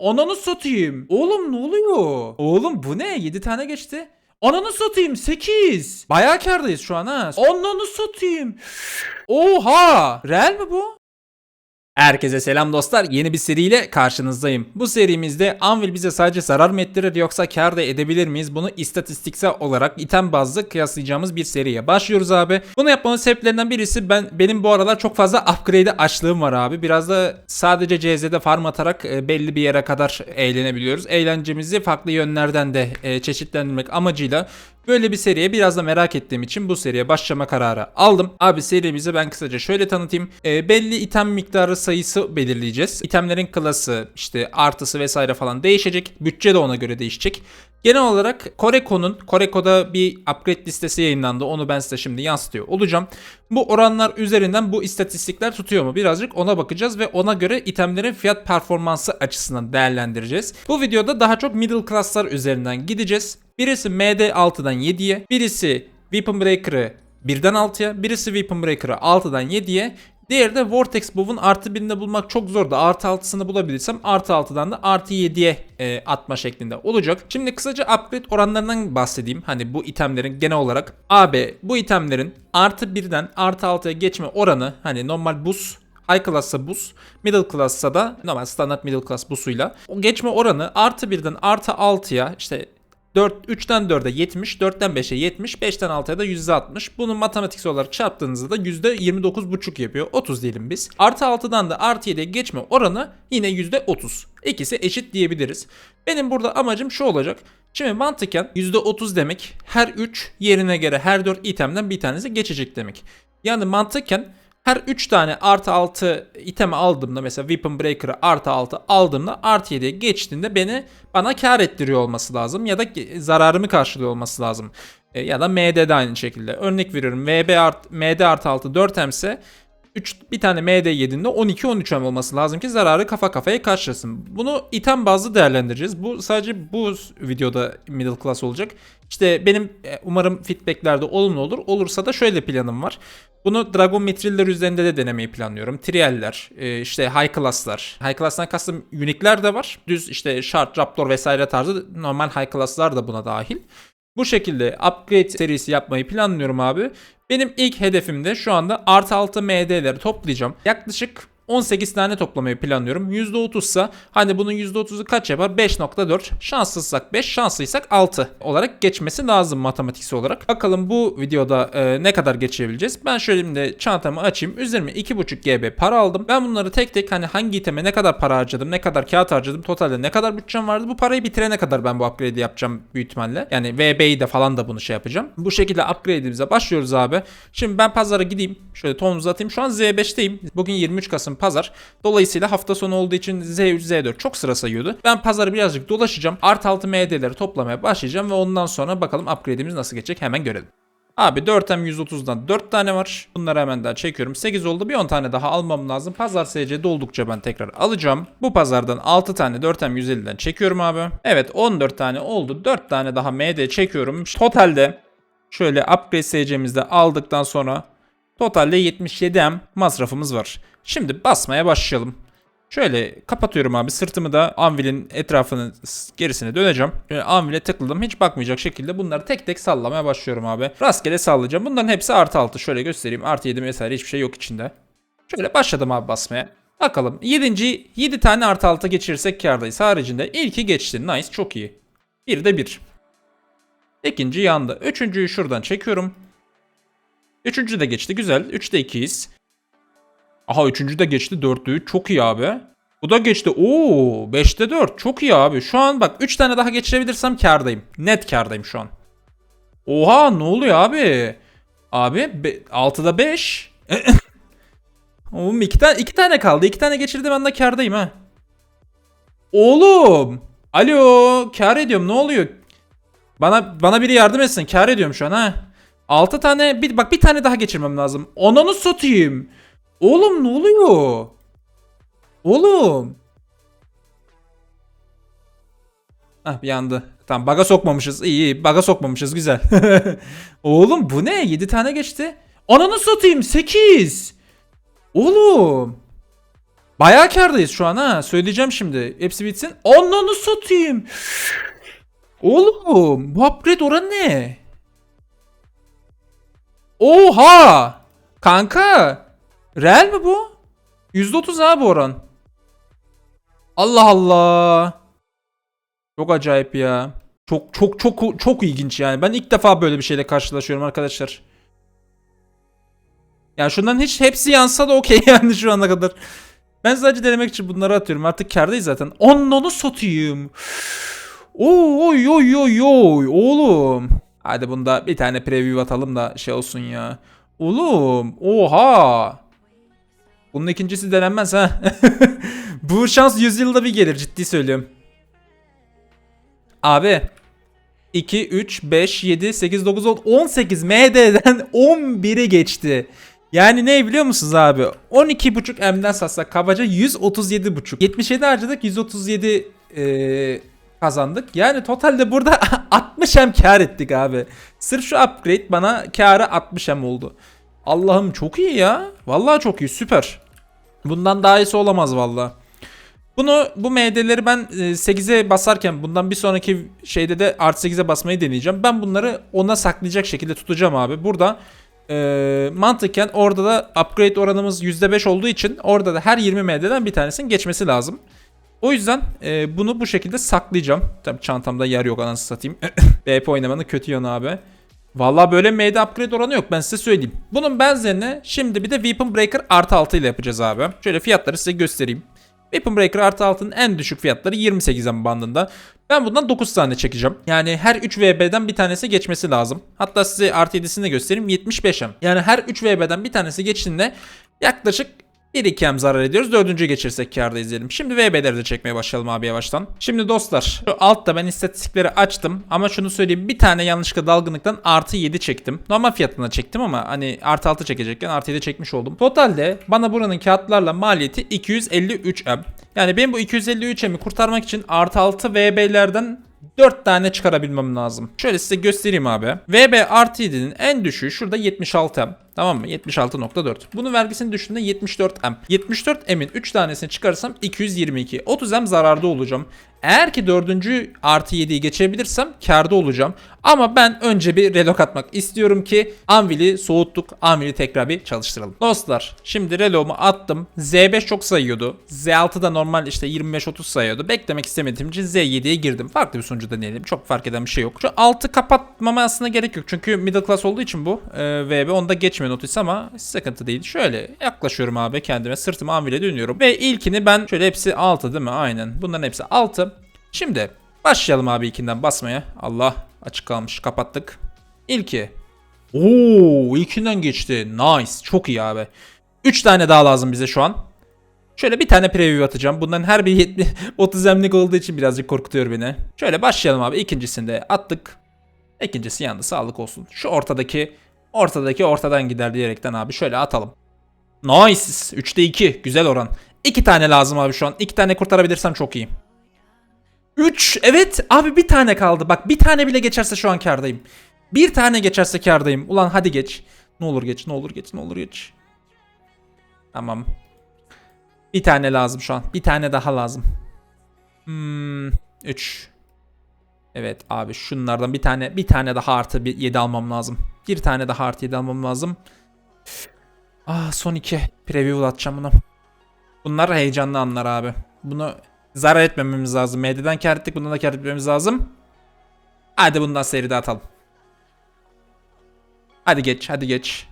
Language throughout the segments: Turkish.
Ananı satayım. Oğlum ne oluyor? Oğlum bu ne? 7 tane geçti. Ananı satayım 8. Bayağı kardayız şu an ha. Ananı satayım. Oha! Real mi bu? Herkese selam dostlar. Yeni bir seriyle karşınızdayım. Bu serimizde Anvil bize sadece zarar mı ettirir yoksa kar da edebilir miyiz? Bunu istatistiksel olarak item bazlı kıyaslayacağımız bir seriye başlıyoruz abi. Bunu yapmanın sebeplerinden birisi ben benim bu aralar çok fazla upgrade açlığım var abi. Biraz da sadece CZ'de farm atarak e, belli bir yere kadar eğlenebiliyoruz. Eğlencemizi farklı yönlerden de e, çeşitlendirmek amacıyla Böyle bir seriye biraz da merak ettiğim için bu seriye başlama kararı aldım. Abi serimizi ben kısaca şöyle tanıtayım. E, belli item miktarı sayısı belirleyeceğiz. İtemlerin klası, işte artısı vesaire falan değişecek. Bütçe de ona göre değişecek. Genel olarak Koreko'nun, Koreko'da bir upgrade listesi yayınlandı. Onu ben size şimdi yansıtıyor olacağım. Bu oranlar üzerinden bu istatistikler tutuyor mu? Birazcık ona bakacağız ve ona göre itemlerin fiyat performansı açısından değerlendireceğiz. Bu videoda daha çok middle class'lar üzerinden gideceğiz. Birisi MD 6'dan 7'ye, birisi Weapon Breaker'ı 1'den 6'ya, birisi Weapon Breaker'ı 6'dan 7'ye, Diğeri de Vortex Buff'un artı birinde bulmak çok zor da artı altısını bulabilirsem artı altıdan da artı yediye e, atma şeklinde olacak. Şimdi kısaca upgrade oranlarından bahsedeyim. Hani bu itemlerin genel olarak AB bu itemlerin artı birden artı altıya geçme oranı hani normal buz High class'sa buz, middle class'sa da normal standart middle class busuyla o geçme oranı artı birden artı 6'ya işte 4, 3'ten 4'e 70, 4'ten 5'e 70, 5'ten 6'ya da %60. Bunu matematiksel olarak çarptığınızda da %29,5 yapıyor. 30 diyelim biz. Artı 6'dan da artı 7'ye geçme oranı yine %30. İkisi eşit diyebiliriz. Benim burada amacım şu olacak. Şimdi mantıken %30 demek her 3 yerine göre her 4 itemden bir tanesi geçecek demek. Yani mantıken her 3 tane artı 6 itemi aldığımda mesela Weapon Breaker'ı artı 6 aldığımda artı 7'ye geçtiğinde beni bana kar ettiriyor olması lazım ya da zararımı karşılıyor olması lazım. E, ya da MD'de aynı şekilde. Örnek veriyorum VB art, MD artı 6 4 emse 3 bir tane MD yediğinde 12 13 em olması lazım ki zararı kafa kafaya karşılasın. Bunu item bazlı değerlendireceğiz. Bu sadece bu videoda middle class olacak. İşte benim e, umarım feedbacklerde olumlu olur. Olursa da şöyle planım var. Bunu Dragon Mithriller üzerinde de denemeyi planlıyorum. Trial'ler, e, işte High Class'lar. High Class'tan kastım Unique'ler de var. Düz işte Shard, Raptor vesaire tarzı normal High Class'lar da buna dahil. Bu şekilde upgrade serisi yapmayı planlıyorum abi. Benim ilk hedefim de şu anda artı 6 MD'leri toplayacağım. Yaklaşık 18 tane toplamayı planlıyorum. %30 ise hani bunun %30'u kaç yapar? 5.4. Şanssızsak 5, şanslıysak 6 olarak geçmesi lazım matematiksel olarak. Bakalım bu videoda e, ne kadar geçebileceğiz. Ben şöyle şimdi çantamı açayım. Üzerime 2.5 GB para aldım. Ben bunları tek tek hani hangi iteme ne kadar para harcadım, ne kadar kağıt harcadım, totalde ne kadar bütçem vardı. Bu parayı bitirene kadar ben bu upgrade'i yapacağım büyük ihtimalle. Yani VB'yi de falan da bunu şey yapacağım. Bu şekilde upgrade'imize başlıyoruz abi. Şimdi ben pazara gideyim. Şöyle ton uzatayım. Şu an Z5'teyim. Bugün 23 Kasım pazar. Dolayısıyla hafta sonu olduğu için Z3, Z4 çok sıra sayıyordu. Ben pazarı birazcık dolaşacağım. Art 6 MD'leri toplamaya başlayacağım ve ondan sonra bakalım upgrade'imiz nasıl geçecek hemen görelim. Abi 4M 130'dan 4 tane var. Bunları hemen daha çekiyorum. 8 oldu. Bir 10 tane daha almam lazım. Pazar SC doldukça ben tekrar alacağım. Bu pazardan 6 tane 4M 150'den çekiyorum abi. Evet 14 tane oldu. 4 tane daha MD çekiyorum. Totalde şöyle upgrade SC'mizde aldıktan sonra totalde 77M masrafımız var. Şimdi basmaya başlayalım. Şöyle kapatıyorum abi sırtımı da Anvil'in etrafının gerisine döneceğim. Şöyle Anvil'e tıkladım hiç bakmayacak şekilde bunları tek tek sallamaya başlıyorum abi. Rastgele sallayacağım. Bunların hepsi artı altı. Şöyle göstereyim. Artı 7 vesaire hiçbir şey yok içinde. Şöyle başladım abi basmaya. Bakalım 7. 7 tane artı altı geçirirsek kardayız. Haricinde ilki geçti. Nice çok iyi. Bir de bir. İkinci yandı. Üçüncüyü şuradan çekiyorum. Üçüncü de geçti. Güzel. Üçte ikiyiz. Aha üçüncü de geçti. Dörtte. Çok iyi abi. Bu da geçti. Oo, 5'te 4. Çok iyi abi. Şu an bak 3 tane daha geçirebilirsem kardayım. Net kardayım şu an. Oha ne oluyor abi? Abi 6'da 5. Oğlum 2 tane, iki tane kaldı. 2 tane geçirdim ben de kardayım ha. Oğlum. Alo. Kar ediyorum. Ne oluyor? Bana bana biri yardım etsin. Kar ediyorum şu an ha. 6 tane bir bak bir tane daha geçirmem lazım. Onanı satayım. Oğlum ne oluyor? Oğlum. Ah yandı. Tamam baga sokmamışız. İyi iyi baga sokmamışız güzel. Oğlum bu ne? 7 tane geçti. Ananı satayım 8. Oğlum. Bayağı kardayız şu an ha. Söyleyeceğim şimdi. Hepsi bitsin. Ananı satayım. Oğlum bu upgrade oranı ne? Oha! Kanka! Real mi bu? %30 abi oran. Allah Allah. Çok acayip ya. Çok çok çok çok ilginç yani. Ben ilk defa böyle bir şeyle karşılaşıyorum arkadaşlar. Ya şundan hiç hepsi yansa da okey yani şu ana kadar. Ben sadece denemek için bunları atıyorum. Artık kardayız zaten. Onu satayım. Oo, Oy oy oy oy oğlum. Hadi bunda bir tane preview atalım da şey olsun ya. Oğlum oha. Bunun ikincisi denenmez ha. Bu şans 100 yılda bir gelir ciddi söylüyorum. Abi 2, 3, 5, 7, 8, 9, 10, 18 MD'den 11'i geçti. Yani ne biliyor musunuz abi? 12.5 M'den satsak kabaca 137.5. 77 harcadık 137 eee, kazandık. Yani totalde burada 60 M kar ettik abi. Sırf şu upgrade bana karı 60 M oldu. Allah'ım çok iyi ya. Vallahi çok iyi süper. Bundan daha iyisi olamaz vallahi. Bunu bu MD'leri ben e, 8'e basarken bundan bir sonraki şeyde de artı 8'e basmayı deneyeceğim. Ben bunları ona saklayacak şekilde tutacağım abi. Burada e, mantıken orada da upgrade oranımız %5 olduğu için orada da her 20 MD'den bir tanesinin geçmesi lazım. O yüzden e, bunu bu şekilde saklayacağım. Tabii çantamda yer yok anasını satayım. BP oynamanın kötü yanı abi. Vallahi böyle MD upgrade oranı yok ben size söyleyeyim. Bunun benzerini şimdi bir de Weapon Breaker artı 6 ile yapacağız abi. Şöyle fiyatları size göstereyim. Weapon Breaker artı 6'nın en düşük fiyatları 28 M bandında. Ben bundan 9 tane çekeceğim. Yani her 3 VB'den bir tanesi geçmesi lazım. Hatta size artı 7'sini de göstereyim 75 M. Yani her 3 VB'den bir tanesi geçtiğinde yaklaşık 1-2 M zarar ediyoruz. Dördüncü geçirsek karda izleyelim. Şimdi VB'leri de çekmeye başlayalım abi yavaştan. Şimdi dostlar şu altta ben istatistikleri açtım. Ama şunu söyleyeyim bir tane yanlışlıkla dalgınlıktan artı 7 çektim. Normal fiyatına çektim ama hani artı 6 çekecekken artı 7 çekmiş oldum. Totalde bana buranın kağıtlarla maliyeti 253 M. Yani benim bu 253 M'i kurtarmak için artı 6 VB'lerden 4 tane çıkarabilmem lazım. Şöyle size göstereyim abi. VB artı 7'nin en düşüğü şurada 76 M. Tamam mı? 76.4. Bunun vergisini düşündüğünde 74 M. 74 M'in 3 tanesini çıkarırsam 222. 30 M zararda olacağım. Eğer ki dördüncü artı 7'yi geçebilirsem karda olacağım. Ama ben önce bir relok atmak istiyorum ki Anvil'i soğuttuk. Anvil'i tekrar bir çalıştıralım. Dostlar şimdi reloğumu attım. Z5 çok sayıyordu. Z6 da normal işte 25-30 sayıyordu. Beklemek istemediğim için Z7'ye girdim. Farklı bir sonucu deneyelim. Çok fark eden bir şey yok. Şu altı kapatmama aslında gerek yok. Çünkü middle class olduğu için bu. E, VB onda geçmiyor notis ama sıkıntı değil. Şöyle yaklaşıyorum abi kendime. Sırtımı Anvil'e dönüyorum. Ve ilkini ben şöyle hepsi 6 değil mi? Aynen. Bunların hepsi 6. Şimdi başlayalım abi ilkinden basmaya. Allah açık kalmış kapattık. İlki. Oo ilkinden geçti. Nice. Çok iyi abi. 3 tane daha lazım bize şu an. Şöyle bir tane preview atacağım. Bunların her biri 70, 30 emlik olduğu için birazcık korkutuyor beni. Şöyle başlayalım abi. İkincisinde attık. İkincisi yandı. Sağlık olsun. Şu ortadaki ortadaki ortadan gider diyerekten abi şöyle atalım. Nice. 3'te 2. Güzel oran. 2 tane lazım abi şu an. 2 tane kurtarabilirsem çok iyi. 3. Evet abi bir tane kaldı. Bak bir tane bile geçerse şu an kardayım. Bir tane geçerse kardayım. Ulan hadi geç. Ne olur geç, ne olur geç, ne olur geç. Tamam. Bir tane lazım şu an. Bir tane daha lazım. Hmm, 3. Evet abi şunlardan bir tane bir tane daha artı bir 7 almam lazım. Bir tane daha artı 7 almam lazım. Ah son iki. Preview atacağım bunu. Bunlar heyecanlı anlar abi. Bunu zarar etmememiz lazım. MD'den kar ettik. Bundan da kar etmemiz lazım. Hadi bundan seride atalım. Hadi geç, hadi geç.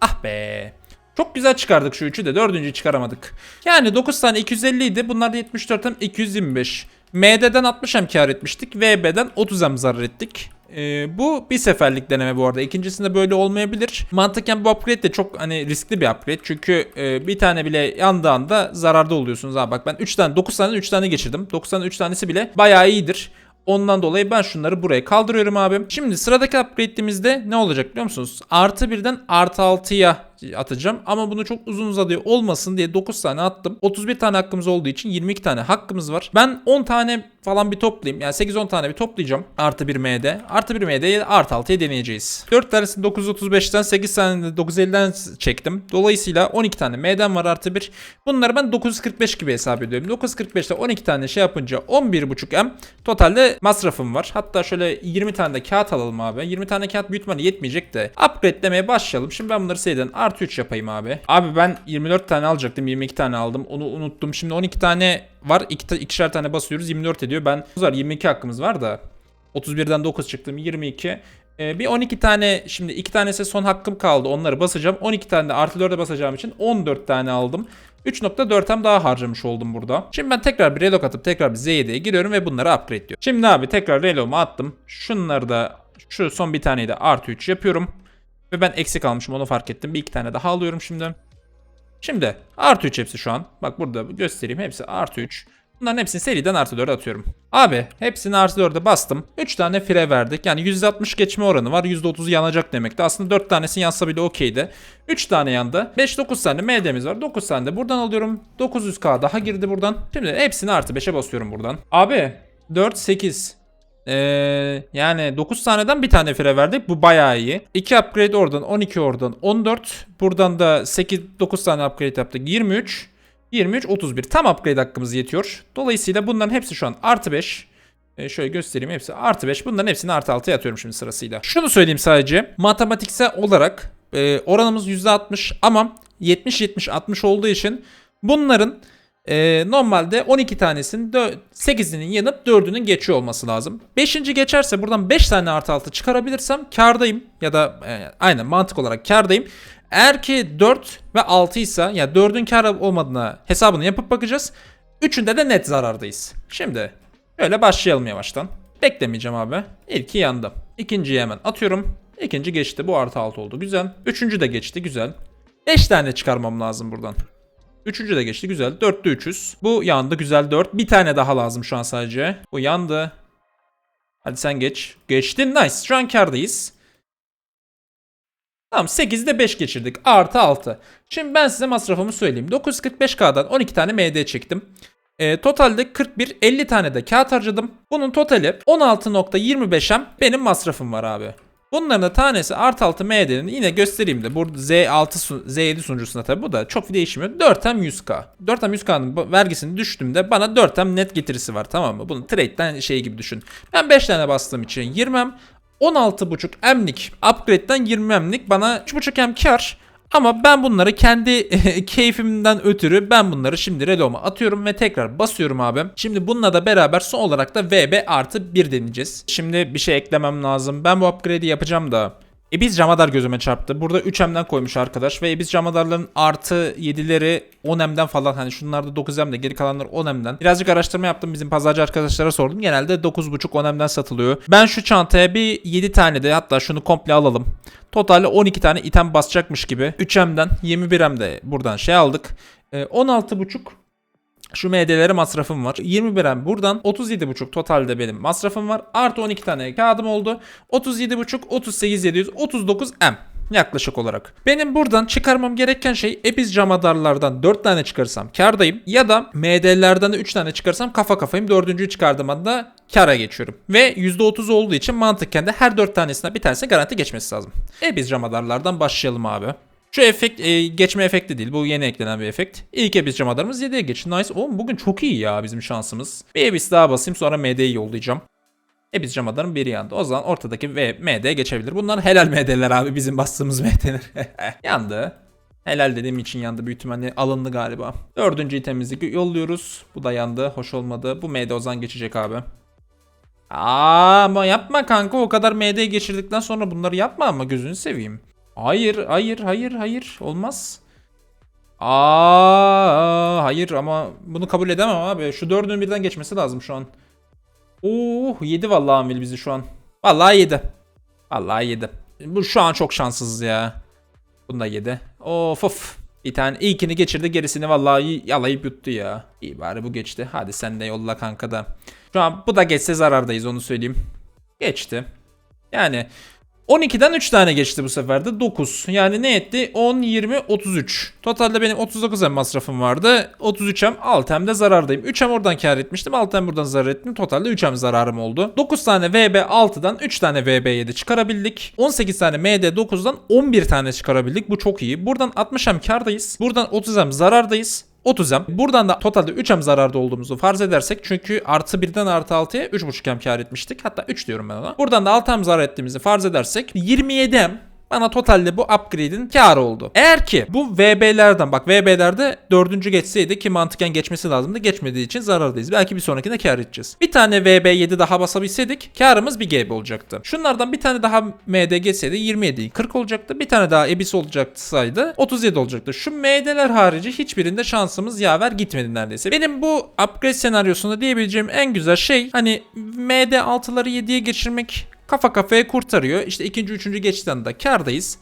Ah be. Çok güzel çıkardık şu üçü de dördüncüyü çıkaramadık. Yani 9 tane 250 idi. Bunlar da 74 hem 225. MD'den 60 hem kar etmiştik. VB'den 30 hem zarar ettik. Ee, bu bir seferlik deneme bu arada. İkincisinde böyle olmayabilir. Mantıken bu upgrade de çok hani riskli bir upgrade. Çünkü e, bir tane bile yandığı anda zararda oluyorsunuz. Ha bak ben 3 tane 9 tane 3 tane geçirdim. 9 tane 3 tanesi bile bayağı iyidir. Ondan dolayı ben şunları buraya kaldırıyorum abi. Şimdi sıradaki upgrade'imizde ne olacak biliyor musunuz? Artı birden artı 6'ya atacağım. Ama bunu çok uzun uzadığı olmasın diye 9 tane attım. 31 tane hakkımız olduğu için 22 tane hakkımız var. Ben 10 tane falan bir toplayayım. Yani 8-10 tane bir toplayacağım. Artı 1 MD. Artı 1 MD'yi artı 6'ya deneyeceğiz. 4 tanesini 935'ten 8 tane de 950'den çektim. Dolayısıyla 12 tane MD'm var artı 1. Bunları ben 945 gibi hesap ediyorum. 945'te 12 tane şey yapınca 11.5 M totalde masrafım var. Hatta şöyle 20 tane de kağıt alalım abi. 20 tane kağıt ihtimalle yetmeyecek de upgrade'lemeye başlayalım. Şimdi ben bunları seriden artı 3 yapayım abi. Abi ben 24 tane alacaktım. 22 tane aldım. Onu unuttum. Şimdi 12 tane var. 2 ikişer tane basıyoruz. 24 ediyor. Ben var 22 hakkımız var da 31'den 9 çıktım. 22. Ee, bir 12 tane şimdi 2 tanesi son hakkım kaldı. Onları basacağım. 12 tane de artı 4'e basacağım için 14 tane aldım. 3.4'em daha harcamış oldum burada. Şimdi ben tekrar bir reload atıp tekrar bir Z7'ye giriyorum ve bunları upgrade diyorum. Şimdi abi tekrar reload'umu attım. Şunları da şu son bir taneyi de artı 3 yapıyorum. Ve ben eksik almışım onu fark ettim. Bir iki tane daha alıyorum şimdi. Şimdi artı 3 hepsi şu an. Bak burada göstereyim hepsi artı 3. Bunların hepsini seriden artı 4 atıyorum. Abi hepsini artı 4'e bastım. 3 tane fire verdik. Yani %60 geçme oranı var. %30 yanacak demekti. Aslında 4 tanesi yansa bile okeydi. 3 tane yandı. 5-9 tane MD'miz var. 9 tane de buradan alıyorum. 900k daha girdi buradan. Şimdi hepsini artı 5'e basıyorum buradan. Abi 4, 8. Ee, yani 9 taneden bir tane fire verdik. Bu bayağı iyi. 2 upgrade oradan, 12 oradan, 14. Buradan da 8 9 tane upgrade yaptık. 23. 23 31. Tam upgrade hakkımız yetiyor. Dolayısıyla bunların hepsi şu an artı 5. Ee, şöyle göstereyim hepsi artı 5. Bunların hepsini artı 6'ya atıyorum şimdi sırasıyla. Şunu söyleyeyim sadece. Matematiksel olarak e, oranımız %60 ama 70-70-60 olduğu için bunların ee, normalde 12 tanesinin 8'inin yanıp 4'ünün geçiyor olması lazım. 5. geçerse buradan 5 tane artı 6 çıkarabilirsem kardayım ya da e, aynen mantık olarak kardayım. Eğer ki 4 ve 6 ise ya yani 4'ün kar olmadığına hesabını yapıp bakacağız. Üçünde de net zarardayız. Şimdi öyle başlayalım yavaştan. Beklemeyeceğim abi. İlki yandı. İkinciyi hemen atıyorum. İkinci geçti. Bu artı 6 oldu. Güzel. Üçüncü de geçti. Güzel. 5 tane çıkarmam lazım buradan. Üçüncü de geçti güzel. Dörtte 300. Bu yandı güzel 4. Bir tane daha lazım şu an sadece. Bu yandı. Hadi sen geç. Geçtin nice. Şu an kardayız. Tamam 8'de 5 geçirdik. Artı 6. Şimdi ben size masrafımı söyleyeyim. 945K'dan 12 tane MD çektim. E, totalde 41 50 tane de kağıt harcadım. Bunun totali 16.25M benim masrafım var abi. Bunların da tanesi artı 6 MD'nin yine göstereyim de burada Z6 Z7 sunucusunda tabi bu da çok değişmiyor. 4M 100K. 4M 100K'nın vergisini düştüğümde bana 4M net getirisi var tamam mı? Bunu trade'den şey gibi düşün. Ben 5 tane bastığım için 20M 16.5 M'lik upgrade'den 20 M'lik bana 3.5 M kar. Ama ben bunları kendi keyfimden ötürü ben bunları şimdi reload'uma atıyorum ve tekrar basıyorum abi. Şimdi bununla da beraber son olarak da VB artı 1 deneyeceğiz. Şimdi bir şey eklemem lazım. Ben bu upgrade'i yapacağım da Ebiz Camadar gözüme çarptı. Burada 3M'den koymuş arkadaş ve Ebiz Camadarların artı 7'leri 10M'den falan hani şunlar da 9M'de geri kalanlar 10M'den. Birazcık araştırma yaptım bizim pazarcı arkadaşlara sordum. Genelde 9.5 10M'den satılıyor. Ben şu çantaya bir 7 tane de hatta şunu komple alalım. Totalde 12 tane item basacakmış gibi. 3M'den 21M'de buradan şey aldık. Ee, 16.5 şu MD'lere masrafım var. 21 M buradan 37.5 totalde benim masrafım var. Artı 12 tane kağıdım oldu. 37.5 38.700 39 M yaklaşık olarak. Benim buradan çıkarmam gereken şey Epiz camadarlardan 4 tane çıkarsam kardayım ya da MD'lerden de 3 tane çıkarsam kafa kafayım. Dördüncüyü çıkardığım anda kara geçiyorum. Ve %30 olduğu için mantıken de her 4 tanesinden bir tanesi garanti geçmesi lazım. Epiz camadarlardan başlayalım abi. Şu efekt e, geçme efekti değil. Bu yeni eklenen bir efekt. İlk ebis camadarımız 7'ye geç. Nice. Oğlum bugün çok iyi ya bizim şansımız. Bir ebis daha basayım sonra MD'yi yollayacağım. Ebis camadarın biri yandı. O zaman ortadaki ve MD geçebilir. Bunlar helal MD'ler abi bizim bastığımız MD'ler. yandı. Helal dediğim için yandı. Büyük ihtimalle alındı galiba. Dördüncü itemimizi yolluyoruz. Bu da yandı. Hoş olmadı. Bu MD o zaman geçecek abi. Aa, ama yapma kanka. O kadar MD geçirdikten sonra bunları yapma ama gözünü seveyim. Hayır, hayır, hayır, hayır. Olmaz. Aa, hayır ama bunu kabul edemem abi. Şu dördünün birden geçmesi lazım şu an. Oh, yedi vallahi Amil bizi şu an. Vallahi yedi. Vallahi yedi. Bu şu an çok şanssız ya. Bunu da yedi. Of of. Bir tane ilkini geçirdi gerisini vallahi yalayıp yuttu ya. İyi bari bu geçti. Hadi sen de yolla kanka da. Şu an bu da geçse zarardayız onu söyleyeyim. Geçti. Yani 12'den 3 tane geçti bu sefer de 9. Yani ne etti? 10, 20, 33. Totalde benim 39 hem masrafım vardı. 33 hem 6 hem de zarardayım. 3 hem oradan kar etmiştim. 6 hem buradan zarar ettim. Totalde 3 hem zararım oldu. 9 tane VB 6'dan 3 tane VB 7 çıkarabildik. 18 tane MD 9'dan 11 tane çıkarabildik. Bu çok iyi. Buradan 60 hem kardayız. Buradan 30 hem zarardayız. 30 hem. Buradan da totalde 3 hem zararda olduğumuzu farz edersek çünkü artı 1'den artı 6'ya 3.5 hem kar etmiştik. Hatta 3 diyorum ben ona. Buradan da 6 hem zarar ettiğimizi farz edersek 27 hem bana totalde bu upgrade'in karı oldu. Eğer ki bu VB'lerden bak VB'lerde dördüncü geçseydi ki mantıken geçmesi lazımdı. Geçmediği için zarardayız. Belki bir sonrakinde kar edeceğiz. Bir tane VB7 daha basabilseydik karımız bir GB olacaktı. Şunlardan bir tane daha MD geçseydi 27 40 olacaktı. Bir tane daha EBIS olacaksaydı 37 olacaktı. Şu MD'ler harici hiçbirinde şansımız yaver gitmedi neredeyse. Benim bu upgrade senaryosunda diyebileceğim en güzel şey hani MD 6'ları 7'ye geçirmek kafa kafaya kurtarıyor. İşte ikinci, üçüncü geçtiği anda kardayız.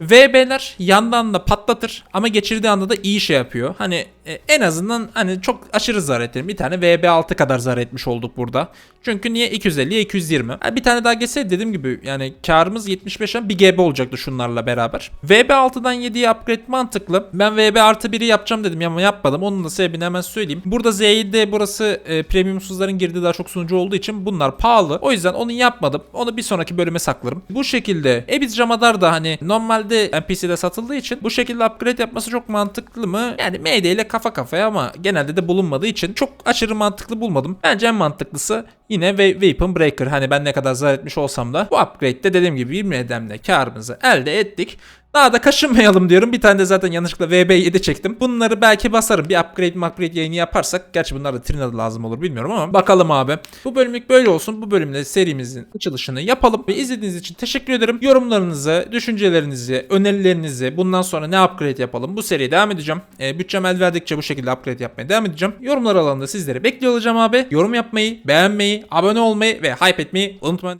VB'ler yandan da patlatır ama geçirdiği anda da iyi şey yapıyor. Hani e, en azından hani çok aşırı zarar ettim. Bir tane VB6 kadar zarar etmiş olduk burada. Çünkü niye 250'ye 220? Ha, bir tane daha geçseydi dediğim gibi yani karımız 75'e 1 GB olacaktı şunlarla beraber. VB6'dan 7'ye upgrade mantıklı. Ben VB artı 1'i yapacağım dedim ama yapmadım. Onun da sebebini hemen söyleyeyim. Burada Z7'de burası e, premiumsuzların girdiği daha çok sunucu olduğu için bunlar pahalı. O yüzden onu yapmadım. Onu bir sonraki bölüme saklarım. Bu şekilde Ebis Ramadar da hani normalde NPC'de satıldığı için bu şekilde upgrade yapması çok mantıklı mı? Yani MD ile kafa kafaya ama genelde de bulunmadığı için çok aşırı mantıklı bulmadım. Bence en mantıklısı yine Weapon Breaker. Hani ben ne kadar zarar etmiş olsam da bu upgrade'de dediğim gibi 20 edemle karımızı elde ettik. Daha da kaşınmayalım diyorum. Bir tane de zaten yanlışlıkla VB7 çektim. Bunları belki basarım. Bir upgrade upgrade yayını yaparsak. Gerçi bunlar da Trina'da lazım olur bilmiyorum ama. Bakalım abi. Bu bölümlük böyle olsun. Bu bölümde serimizin açılışını yapalım. Ve izlediğiniz için teşekkür ederim. Yorumlarınızı, düşüncelerinizi, önerilerinizi bundan sonra ne upgrade yapalım. Bu seriye devam edeceğim. E, bütçem el verdikçe bu şekilde upgrade yapmaya devam edeceğim. Yorumlar alanında sizleri bekliyor olacağım abi. Yorum yapmayı, beğenmeyi, abone olmayı ve hype etmeyi unutmayın.